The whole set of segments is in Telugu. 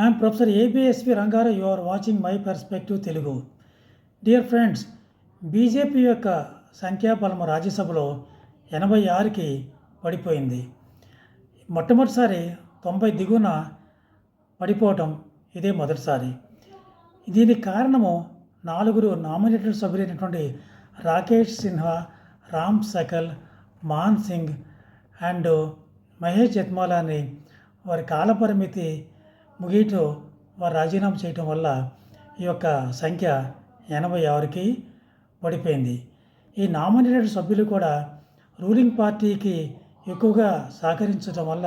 I'm professor ABSV Rangarao you are watching my perspective Telugu dear friends BJP యొక్క సంఖ్యాబలం రాజ్యసభలో ఎనభై ఆరుకి పడిపోయింది. మొట్టమొదటిసారి తొంభై దిగున పడిపోవటం ఇదే మొదటిసారి. దీనికి కారణము నాలుగురు నామినేటెడ్ సభ్యులైనటువంటి రాకేష్ సిన్హా రామ్ సకల్ మాన్ సింగ్ అండ్ మహేష్ జత్మాలాని వారి కాలపరిమితి ముగియటం వారు రాజీనామా చేయటం వల్ల ఈ యొక్క సంఖ్య ఎనభై ఆరుకి పడిపోయింది. ఈ నామినేటెడ్ సభ్యులు కూడా రూలింగ్ పార్టీకి ఎక్కువగా సహకరించడం వల్ల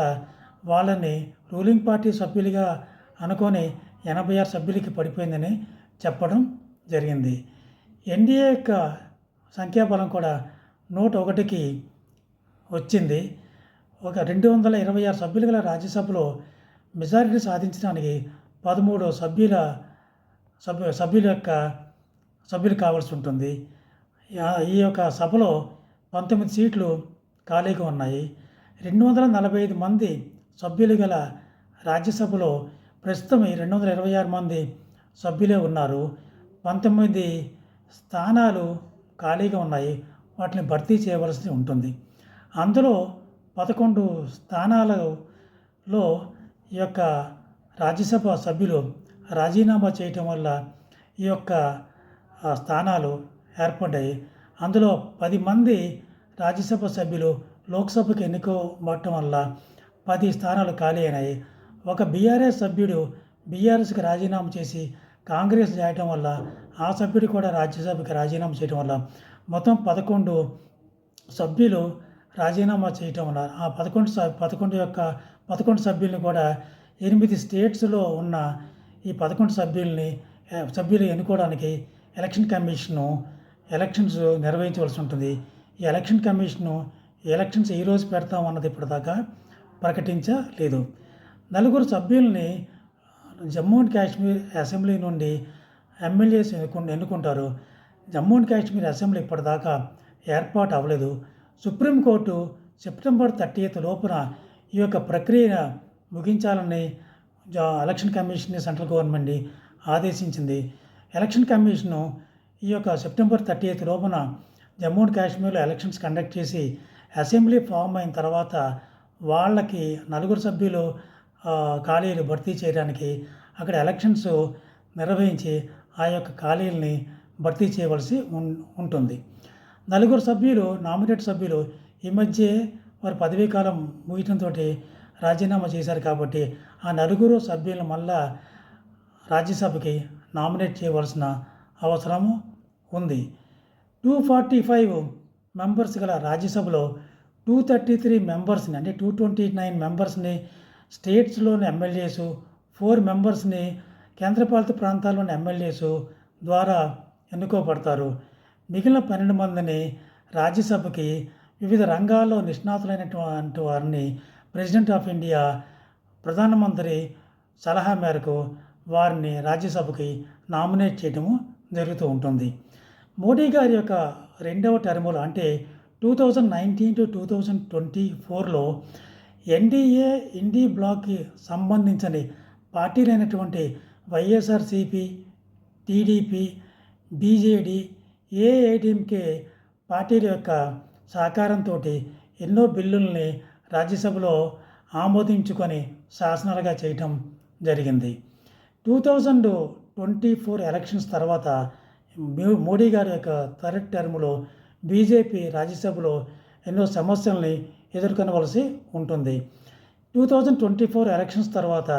వాళ్ళని రూలింగ్ పార్టీ సభ్యులుగా అనుకొని ఎనభై ఆరు సభ్యులకి పడిపోయిందని చెప్పడం జరిగింది. ఎన్డీఏ యొక్క సంఖ్యాబలం కూడా నూట ఒకటికి వచ్చింది. ఒక రెండు వందల ఇరవై ఆరు సభ్యులు గల రాజ్యసభలో మెజారిటీ సాధించడానికి పదమూడు సభ్యుల సభ్యు సభ్యుల యొక్క సభ్యులు కావాల్సి ఉంటుంది. ఈ యొక్క సభలో పంతొమ్మిది సీట్లు ఖాళీగా ఉన్నాయి. రెండు వందల నలభై ఐదు మంది సభ్యులు గల రాజ్యసభలో ప్రస్తుతం ఈ రెండు వందల ఇరవై ఆరు మంది సభ్యులే ఉన్నారు. పంతొమ్మిది స్థానాలు ఖాళీగా ఉన్నాయి. వాటిని భర్తీ చేయవలసి ఉంటుంది. అందులో పదకొండు స్థానాలలో ఈ యొక్క రాజ్యసభ సభ్యులు రాజీనామా చేయటం వల్ల ఈ యొక్క స్థానాలు ఏర్పడ్డాయి. అందులో పది మంది రాజ్యసభ సభ్యులు లోక్సభకు ఎన్నుకోబడటం వల్ల పది స్థానాలు ఖాళీ అయినాయి. ఒక బీఆర్ఎస్ సభ్యుడు బీఆర్ఎస్కి రాజీనామా చేసి కాంగ్రెస్ చేయటం వల్ల ఆ సభ్యుడు కూడా రాజ్యసభకి రాజీనామా చేయటం వల్ల మొత్తం పదకొండు సభ్యులు రాజీనామా చేయటం వల్ల ఆ పదకొండు స పదకొండు యొక్క పదకొండు సభ్యుల్ని కూడా ఎనిమిది స్టేట్స్లో ఉన్న ఈ పదకొండు సభ్యుల్ని సభ్యులు ఎన్నుకోవడానికి ఎలక్షన్ కమిషను ఎలక్షన్స్ నిర్వహించవలసి ఉంటుంది. ఈ ఎలక్షన్ కమిషను ఎలక్షన్స్ ఈ రోజు పెడతామన్నది ఇప్పటిదాకా ప్రకటించలేదు. నలుగురు సభ్యుల్ని జమ్మూ అండ్ కాశ్మీర్ అసెంబ్లీ నుండి ఎమ్మెల్యేస్ ఎన్నుకుంటారు. జమ్మూ అండ్ కాశ్మీర్ అసెంబ్లీ ఇప్పటిదాకా ఏర్పాటు అవ్వలేదు. సుప్రీంకోర్టు సెప్టెంబర్ థర్టీఎత్ లోపున ఈ యొక్క ప్రక్రియ ముగించాలని జా- ఎలక్షన్ కమిషన్ సెంట్రల్ గవర్నమెంట్ ఆదేశించింది. ఎలక్షన్ కమిషను ఈ యొక్క సెప్టెంబర్ థర్టీ ఎయిత్ లోపున జమ్మూ అండ్ కాశ్మీర్లో ఎలక్షన్స్ కండక్ట్ చేసి అసెంబ్లీ ఫామ్ అయిన తర్వాత వాళ్ళకి నలుగురు సభ్యులు ఖాళీలు భర్తీ చేయడానికి అక్కడ ఎలక్షన్స్ నిర్వహించి ఆ యొక్క ఖాళీలని భర్తీ చేయవలసి ఉం- ఉంటుంది. నలుగురు సభ్యులు నామినేట్ సభ్యులు ఈ మధ్య వారి పదవీ కాలం ముగియటంతో రాజీనామా చేశారు కాబట్టి ఆ నలుగురు సభ్యులను మళ్ళా రాజ్యసభకి నామినేట్ చేయవలసిన అవసరము ఉంది. టూ ఫార్టీ ఫైవ్ మెంబర్స్ గల రాజ్యసభలో టూ థర్టీ త్రీ మెంబర్స్ని అంటే టూ ట్వంటీ నైన్ మెంబర్స్ని స్టేట్స్లోని ఎమ్మెల్యేసు ఫోర్ మెంబర్స్ని కేంద్రపాలిత ప్రాంతాల్లోని ఎమ్మెల్యేసు ద్వారా ఎన్నుకోబడతారు. మిగిలిన పన్నెండు మందిని రాజ్యసభకి వివిధ రంగాల్లో నిష్ణాతులైనటువంటి వారిని ప్రెసిడెంట్ ఆఫ్ ఇండియా ప్రధానమంత్రి సలహా మేరకు వారిని రాజ్యసభకి నామినేట్ చేయడము జరుగుతూ ఉంటుంది. మోడీ గారి యొక్క రెండవ టర్ములో అంటే two thousand nineteen to two thousand twenty ఫోర్లో ఎన్డీఏ ఇండీ బ్లాక్కి సంబంధించిన పార్టీలైనటువంటి వైఎస్ఆర్సిపి టీడీపీ బీజేడీ ఏఐడిఎంకే పార్టీల యొక్క సహకారంతో ఎన్నో బిల్లుల్ని రాజ్యసభలో ఆమోదించుకొని శాసనాలుగా చేయటం జరిగింది. Two thousand twenty four elections తర్వాత మోడీ గారి యొక్క థర్డ్ టర్మ్లో బీజేపీ రాజ్యసభలో ఎన్నో సమస్యల్ని ఎదుర్కొనవలసి ఉంటుంది. Two thousand twenty four elections తర్వాత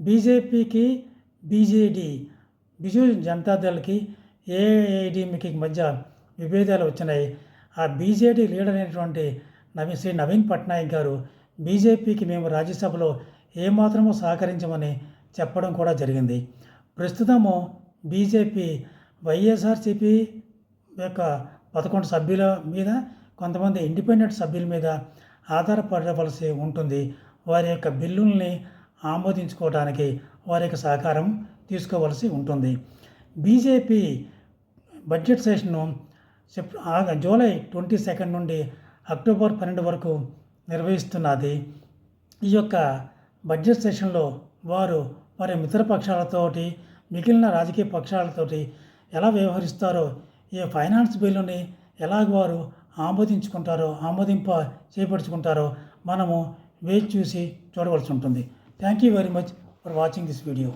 బీజేపీకి బీజేడీ బిజు జనతాదళ్కి ఏఐడిఎంకి మధ్య విభేదాలు వచ్చినాయి. ఆ బీజేడీ లీడర్ అయినటువంటి నవీన్ శ్రీ నవీన్ పట్నాయక్ గారు బీజేపీకి మేము రాజ్యసభలో ఏమాత్రమూ సహకరించమని చెప్పడం కూడా జరిగింది. ప్రస్తుతము బీజేపీ వైఎస్ఆర్సీపీ యొక్క పదకొండు సభ్యుల మీద కొంతమంది ఇండిపెండెంట్ సభ్యుల మీద ఆధారపడవలసి ఉంటుంది. వారి యొక్క బిల్లుల్ని ఆమోదించుకోవడానికి వారి యొక్క సహకారం తీసుకోవలసి ఉంటుంది. బీజేపీ బడ్జెట్ సెషన్ను సెప్ జూలై ట్వంటీ సెకండ్ నుండి అక్టోబర్ పన్నెండు వరకు నిర్వహిస్తున్నది. ఈ యొక్క బడ్జెట్ సెషన్లో వారు వారి మిత్రపక్షాలతోటి మిగిలిన రాజకీయ పక్షాలతోటి ఎలా వ్యవహరిస్తారో ఈ ఫైనాన్స్ బిల్లుని ఎలాగ వారు ఆమోదించుకుంటారో ఆమోదింప చేపడుచుకుంటారో మనము వేచి చూసి చూడవలసి ఉంటుంది. Thank you very much for watching this video